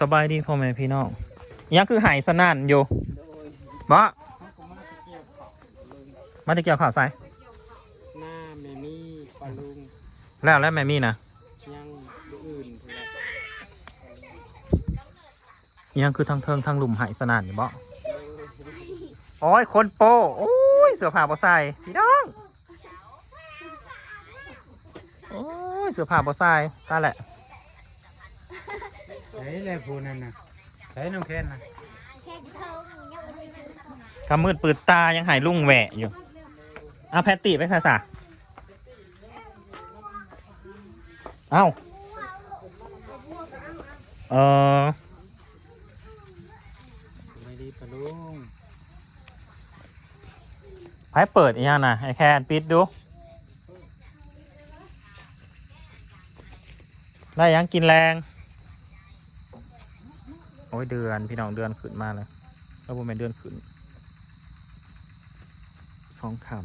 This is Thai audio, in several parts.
สบายดีพ่อแม่พี่น้องยังคือหายสนั่นอยู่บ่มาจะเกี่ยวข่าวใส่หน้าแม่มี่ปลาลุงแล้วแล้วแม่มี่นะยังผู้อื่นพุ่นแหละยังคือทั้งเทิงทั้งหลุมหายสนั่นอยู่บ่โอ้ยคนโปโอ้ยเสื้อผ้าบ่ใส่พี่น้องโอ้ยเสื้อผ้าบ่ใส่ตายแหละ ไหนแหละผู้นั่นน่ะไหนน้องแคนน่ะกำมืดปืดตายังหายลุงแหวะอยู่เอาแพตตี้ไปใส่ซะเอ้าเออไม่ดีปลาลุงไพ่เปิดอีกอย่างนะไอแคนปิดดู ได้ยังกินแรงโอ้ยเดือนพี่น้องเดือนขึ้นมาเลยแล้วผมเป็นเดือนขึ้นสองคม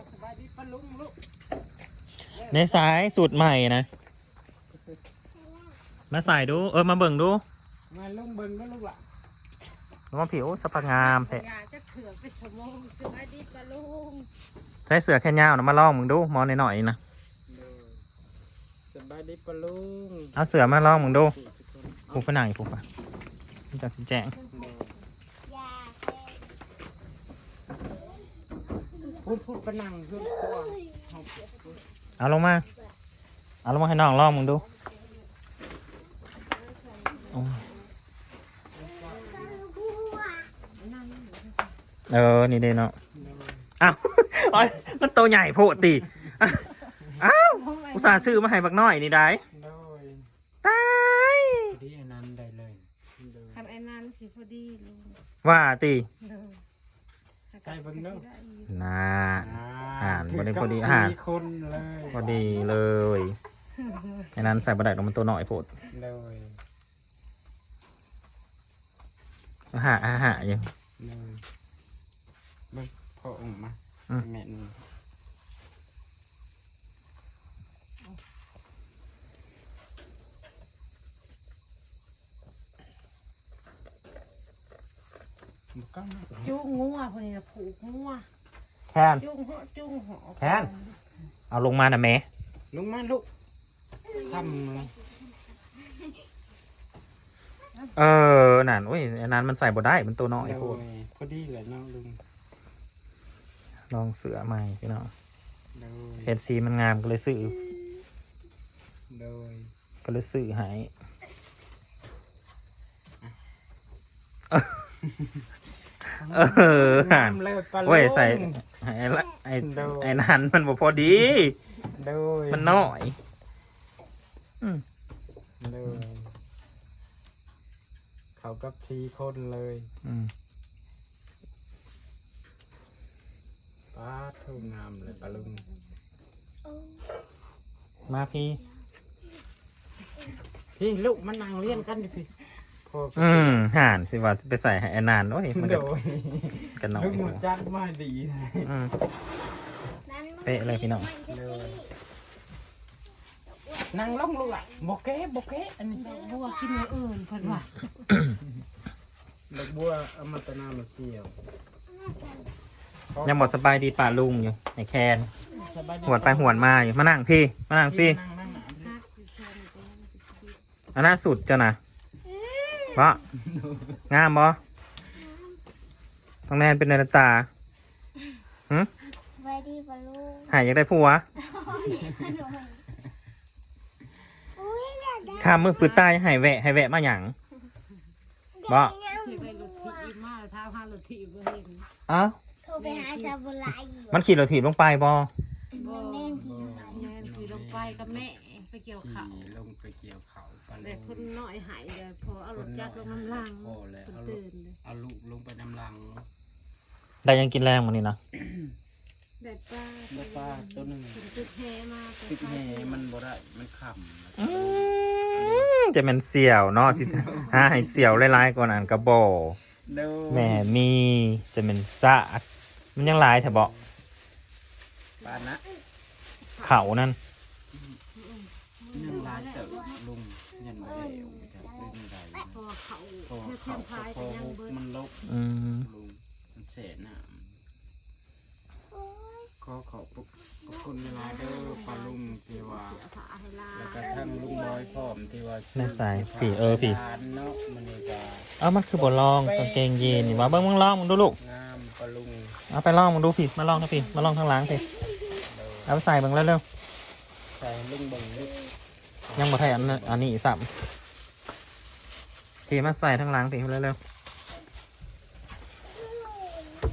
าสบายดีปลาลุงลูกำในสายสูตรใหม่นะ มาใส่ดู เออมาเบิ่งดู มาลุงเบิ่งก็ลูกล่ะแล้วมาผิวสะพางามแท้อยากจะเถื่อไปชั่วโมงสวัสดีปะลุงใช้เสือแค่ยาวนะมาลองมึงดูมองหน่อยๆนะเด้อสบาย ดีปลาลุงเอาเสือมาลองมึงดูทุกคนผูกผนังอีกผูกปะมันจะสิแจ้งพูดพูดปนังพูดตัวเอาลงมา เอาลงมาให้น้องลองมึงดูเออ นี่เด้เนาะเด้ออ้าวโอ้มันโตใหญ่โพติ อะอ้าวอุตส่าห์ซื้อมาให้บักน้อยนี่ได้โดยตายดีอันนั้นได้เลยเด้อคันไอ้นั่นสิพอดีลุงว่าติเด้อใส่เบิ่งเด้อน่าอ่านบ่ได้ถืพอดีกับอ่านสี่คนเลยพอดีเลยไอ้นั้นใส่บะไดลงมันตัวหน่อยโพดโดยอาหาอาหาอยู่ โดยเบิ่งพ่อออกมาอืม แม่น กเข้ามาจุ้งงัวคนนี้นะผูกงัวแคนจุ้งหัวจุ้งหอแคนเอาลงมานะแม่ลุงมาลูกทำเลยเออนั่นอุ้ยไอ้นั้นมันใส่บ่ได้มันตัวน้อยโดโพดยพอดีเลยเนาะลุงลองเสือใหม่พี่น้องโดยเห็นสีมันงามก็เลยซื้อโดยก็เลยซื้อให้ เออห่านน้ำเลยปลาเว้ยใส่ลุงไอ้ละไอ้โดยไอ้นั้นมันบ่พอดีโดยมันน้อยโดยเขากับสี่คนเลยอืมป้าทุ่งงามเลยปลาลุง มาพี่ พี่ลูกมันนั่งเลี้ยนกันดิพี่ พ่อก็อืมห่านสิว่าจะไปใส่ให้ไอ้นานโอ้ยมันโดก็ยกันน้อยลูกหมดจักมาดีอืม เป๊ะเลยพี่น้องเลยนั่งลงลูกอะโบเก้โบเก้อันนี้บัวกินอย่างอื่นเพิ่นว่าดอกบัวอมตนามาเสี่ยวยังหมดสบายดีป่าลุงอยู่ในแคนสบายดีหวนไปหวนมาอยู่มานั่งพี่ มานั่งพี่นั่งนั่งนั่งอันน่าสุดเจ้านะ วะงามบ่ต้องแนนเป็นนาตาไว้ดีปะลูกหายอยากได้ผัวอุ้ยอยากได้ข้ามมือปืนใต้ให้แวะให้แวะมาหยังบ่ที่ไปรถถีบมาท้าพารถถีบบ่เห็นเอ้าโทรไปหาชาบุไลอยู่มันขี่รถถีบลงไปบ่มันแน่นที่ไหนแม่นขี่ลงไปกับแม่ไปเกี่ยวข้าวขี่ลงไปเกี่ยวเขาปลา แต่ลุคนงน้อยหายเลยพอเอารถจักรลงน้ำล่างโอ้แล้วคนเอาลูตื่กนเลยเอาลูกลงไปน้ำลังได้ยังกินแรงมันนี่นะได้ป้าแล้วป้าตัวหนึ่งเป็นจุดแฮมาติดแหมันบ่ได้มันขำอืมจะเป็นเสี่ยวเนาะสิหาให้เสี่ยวหลายๆก่อนอ่านกระบอเด้อแม่มีจะเป็นซากมันยังหลายแถบบอกปานนะเขานั่นเยังร้ายเติบลุงยันมาเร็วจะเป็นไร พอ เขาพอแค่แคเขามพายพกัอนยังฮุกเบิดมันลบอืมลุงมันเสน่ะโอ้ยขอขอบขอบคุณเวลาเด้อปลาลุงที่ว่า เสียผ้าให้ลาแล้วก็ทั้งลุงบอยพร้อมที่ว่าในสายผีเออผีทานเนาะมันนี่ก็เอ้ามันคือบทลองกางเกงยีนนี่ว่าเบิ้งมึงลองมึงดูลูก งามปลาลุงเอาไปลองมึงดูพี่มาลองนะพี่มาลองข้างหลังพี่เด้อเอาไปใส่มึงแล้วเร็วใส่ลุงเบังลุกยังบ่ไทยอันนั้นอันนี้อีกสับ พี่มาใส่ทั้งหลังพี่เร็วๆ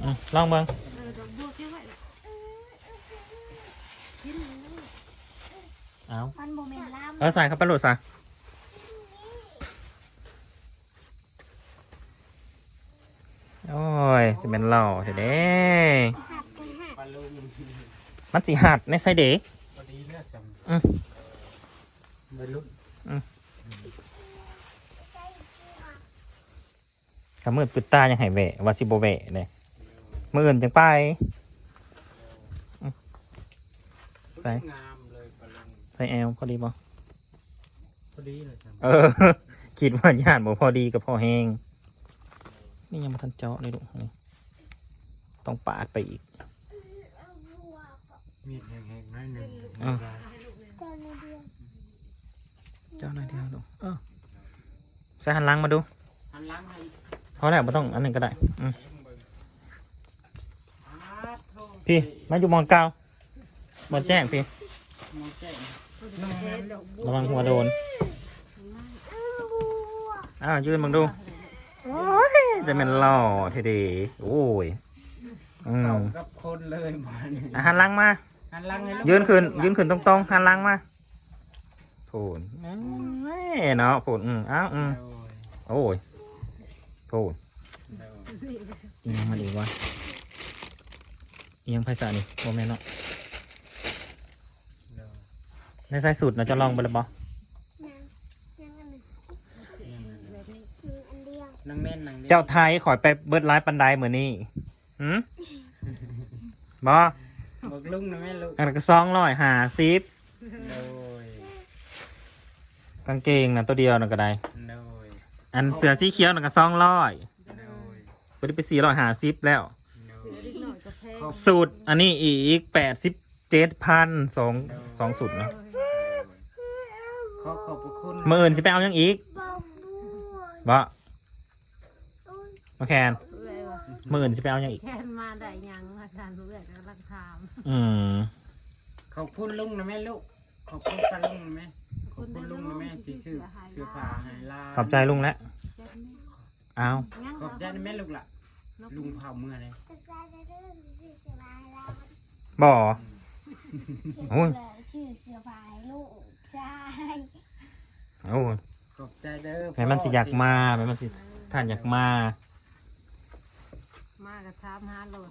อืมลองเบิ้งเอามันโมเมนต์ล่เออใส่เข้าไปโหลดซะโอ้ยจะเป็นหล่อเถอะเด้ำหักกันหักปลาลุงมันสิหัดในไซเดกอดีเลือดอืม ไปลุ กกำมืดปิดตายังให้แหวะว่าสิบ่แหวะเลยมืออื่นจังไปใส่งามเลยปลาลุงใส่แอลพอดีบ่พอดีเลยจังเออคิดว่าย่านบ่พอดีกับพอแหงนี่ยังมาทันเจาะเลยลูกนี่ต้องปาดไปอีกมีดแห้งๆหน้อยหนึ่งอะเจ้าในเดือนเจ้าหน่อยเดียวลูกเออใส่หันหลังมาดูหันหล้างให้พ อแล้วไม่ต้องอันหนึงก็ได้อืมอาโทษพี่มาอยู่มองเก้าบนแจ้งพี่มองแจ้งเฮ็ดดอกบัวระวังหัวโดนบัวอ้าวยืนมึงดูโอ้ยจะเป็นหล่อทีเดีโอ้ยอืมเข้ากับคนเลยมันอะหันหลังมาหันหล้างให้ลูกยืนขึ้นยืนขึ้นตรงๆหันหลังมาพูนเอ้ยเนาะพูนอืมอ้าวอืมโอ้ยโอ้ย พูนเดี๋ยวอีหยังมาดีวะอีหยังไพศาลนี่โมเมนเนาะเดี๋ยวในสายสุดเราจะลองไปเลยบ่นางยังอันหนึ่งแบบนี้หนึ่งอันเดียวนั่งเล่นนั่งเล่นเจ้าไทยขอยไปเบิดไลฟ์ปันไดเหมือนนี่หืมบ่บอกลุงนะแม่ลูกอันนนก็ซองร้อยหาซิปโดยกางเกงนะตัวเดียวนะก็ได้โดย อันเสือสีเขียวนะก็ซองร้อยโดยไปได้ไปสี่ร้อยหาซิปแล้ว โดเสือยนิดหน่อยก็แพงสูตรอันนี้อีกแปดสิบเจ็ดพันสองสองสูตรนะขอขอบพระคุณมื่ออื่นสิไปเอาหยังอีกบัวบัวบ่อุ้ยมาแคนเอ้ยว่ะมื่ออื่นสิไปเอาหยังอีก แค่มาได้ยังอาจารย์เพื่อนกำลังถามอืมขอบคุณลุงนะแม่ลูกขอบคุณป้าลุงนะแม่ ขอบคุณลุงนะแม่ที่ซื้อเสื้อผ้าให้ลาขอบใจลุงแล้วเจ็บไหมเอายังขอบใจนะแม่ลูกล่ะลุงเผาเมื่อเลยจะใส่ในเรื่องชื่อเสือพายแล้วบ่โอ้โอ้ยยชื่อเสือพายลูกใช่โอ้ยขอบใจเด้อแม่มันสิอยากมาแม่มันสิท่านอยากมา มากับถามหาโหลด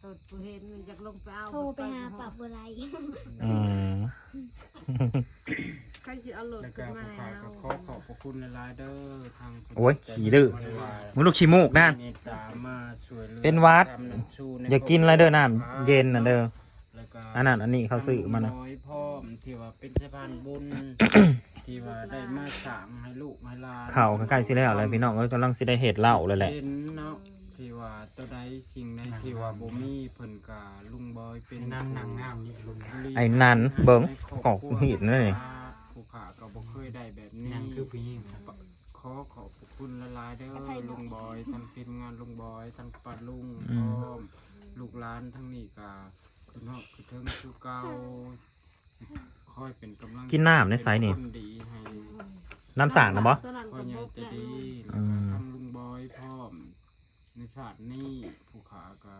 โหลดผู้เห็นมันอยากลงไปเอาโทรไปหาปับบัวไรอืม ใครสิเอาโหลดแล้วขึ้ก็นมาขอให้ขอเอาขอบพระคุณหลายๆเด้อทางโอ้ยขี้ดื้อ มึงลูกขี้มูกนั่น เมตตามาช่วยหลือเป็นหวัด ทำน้ำชูในอย่ากินอะไรเด้อน้ำเย็นน่ะเด้อ แล้วก็ อันนั้นอันนี้เขาซื้อมานะ น้อยพ่อมที่ว่าเป็นสะพานบุญ ที่ว่าได้มาสั่งให้ลูกให้หลานเข่าใกล้ๆสิแล้วอะไรพี่น้องเอ้ยกำลังสิได้เหตุเล่าเลยแหละ เห็นเนาะที่ว่าตัวใดสิ่งใดที่ว่าบ่มีเพิ่นกาลุงบอยเป็นนั่นนางงามนี่ลุงไอ้นั่นเบิ่งขอกหินเลย ผู้ขาก็บ่เคยได้แบบนี้นั่นคือผู้หญิงขอขอบพระคุณละลายๆเด้อลุงบอยทั้งทีมงานลุงบอยทั้งป้าลุงพร้อมลูกหลานทั้งนี้ก็คือเนาะคือถึงคือเก่าคอยเป็นกำลังกินน้ำในไซส์นี่ เป็คดีให้น้ำสางนะบ่ตัวนั้นพ่อก็ใหญ่บอกใจะแล้วดีอืมทำลุงบอยพร้อมในศาสตร์นี้ผู้ขาก็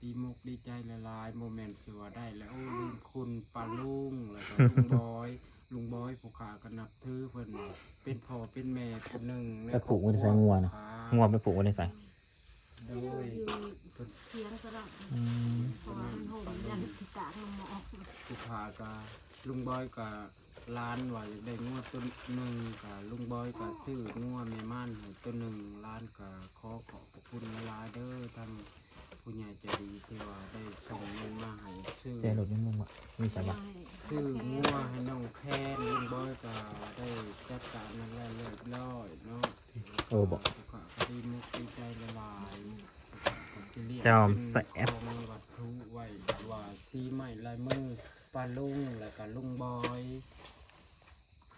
ดีมุกดีใจละลายโมเมนต์สิว่าได้แล้วโอ้ลุงคุณปาลุงแล้วก็ลุงบอย ลุงบอยผู้ขาก็นับถือเพิ่นว่าเป็นพ่อเป็นแม่คนหนึ่งในไปปลูกไว้ในไซงัวนะ งัวไปปลูกไว้ในไซโดอยู่ยเทียงก็ได้อืมเพราะว่ามันโหมยันที่กากมันหมอกผู้ขาก็ลุงบอยก็ร้านว่าอยากได้งัวตัวหนึ่งก็ลุงบอยก็ซื้องัวแม่ม่านให้ตัวหนึ่งร้านก็ขอขอบพระคุณละลายเด้อทาง ผู้ใหญ่ใจดีที่ว่าได้ส่งเงินมาให้ซื้อเจรถนี่มึงวะมีใช่ปะซื้องัวให้น้องแค่ลุงบอยก็ได้จัดการนั่นแหละเรียบร้อยเนาะโอ้บอกก็ดีมุกดีใจละลายก็สิเรียกจอมแสบของวัตถุไว้ว่าซีใหม่ลายมือปลาลุงแล้วก็ลุงบอย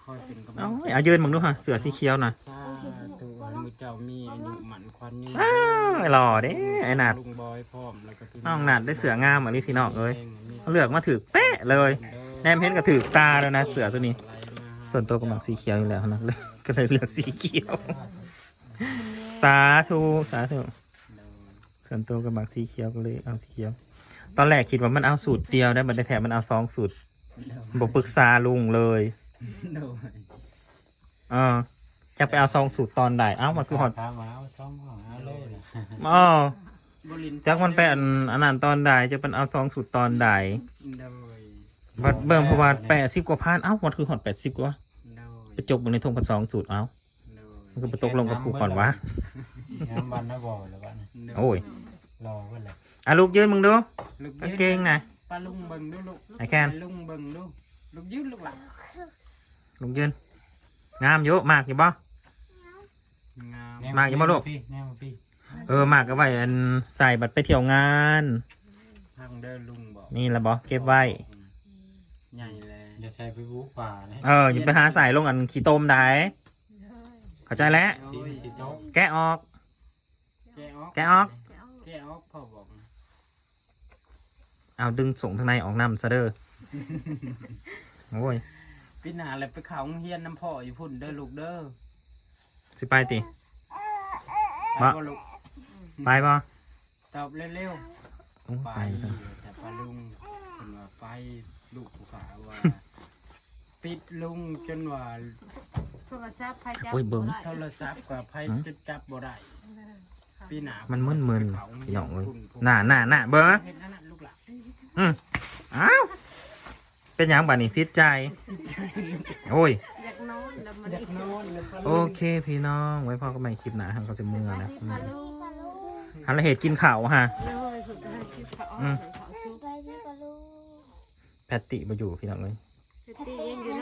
คอยเป็นกำลัเอางใจเอายืนมึงดูฮะเสือสีเขียวน่ะสาธุให้มือเจ้ามีอายุหมันควันยืนอ้าวหล่อเด้ไอ้หนาดลุงบอยพร้อมแล้วก็ที่น้องหนาดได้เสืองามเหมือนพี่น้องเอ้ยเลือกมาถือเป๊ะเลยแนมเห็นก็ถือตาแล้วนะเสือตัวนี้ ส่วนตัวก็มักสีเขียวอยู่แล้วนะเลยก็เลยเลือกสีเขียว สาธุสาธุส่วนตัวก็มักสีเขียวก็เลยเอาสีเขียว ตอนแรกคิดว่ามันเอาสูตรเดียวได้บันไดแถมมันเอาสองสูตรบอกปรึกษาลุงเลย โดยเออจะไปเอาซองสูตรตอนใดเอ้ามันคือหอดตามมาเอาช่องของเอาเลยนะอ๋อบุรินทร์จักมันเป็นอันนั้นตอนใดจะเป็นเอาซองสูตรตอนใดโดยบัดเบิ่มเพราะว่าแปดสิบกว่าพันเอ้ามันคือหอดแปดสิบกว่าโดยไปจบในทงพันสองสูตรเอ้าโดยมันก็ไปตกลงกับกูก่อนวะงามวันนะบอกเลยว่านะโอ้ยรอกันเลยอะลูกยืนมึงดูลูกกางยืนเกงนะปลาลุงเบิ่งดูลูกไอ้แคนปลาลุงเบิ่งดูลูกยืนลูกหล่ะ ลูกยืนงามอยู่มากอยู่บ่งามมากอยู่บ่ลูกพี่แนมพี่เออมากก็ไว้อันใส่บัตรไปเที่ยวงาน ทางเดินลุงบอกนี่ละบ่เก็บไว้ ใหญ่เลยอย่าใช้ไปบุกป่านะเอออย่าไปหาใส่ลงอันขี้ต้มได้เข้าใจแล้วโอ้ยสิโจ๊กแกะออก แกะออกแกะออก แกะออกพ่อบอกนะเอาดึงส่งทางในออกน้ำซะเด้อ โอ้ย พี่หนาเลยไปเขาโรงเฮียนน้ำพ่ออยู่พุ่นเด้อลูกเด้อสิไปติ ไปมาบ่ลูกไปบ่ตอบเร็วโอ้ๆไปไปซะแต่ปลาลุงคนว่าไปลูกผู้ขาว่า ติดลุงจนว่าโทรศัพท์ใครจับโอ้ยเบิ่งโทรศัพท์กับไพ่จะจับบ่ได้พี่หนามันมึนมึนไปเขาโรงพี่เฮียน้องเอ้ยพุ่พุ่น่าน่าน่าเบิ้งเห็นนั่นน่ะลูกหล่ะอ้าว เป็นหยังบัดนี้พิษใจโอ้ย อยากนอนแล้วมันเด็กนอนเลยปลาโอลุงเคพี่น้องไว้พ่อก็ไม่คลิปหนาทางเขาจะเมื่อนะปลาลูกฮันละเหตุกินข่าวฮะ เลยสุดท้ายคิดเขาอืมเขาไปที่กระลูก แพตติมาอยู่พี่น้องเลยไ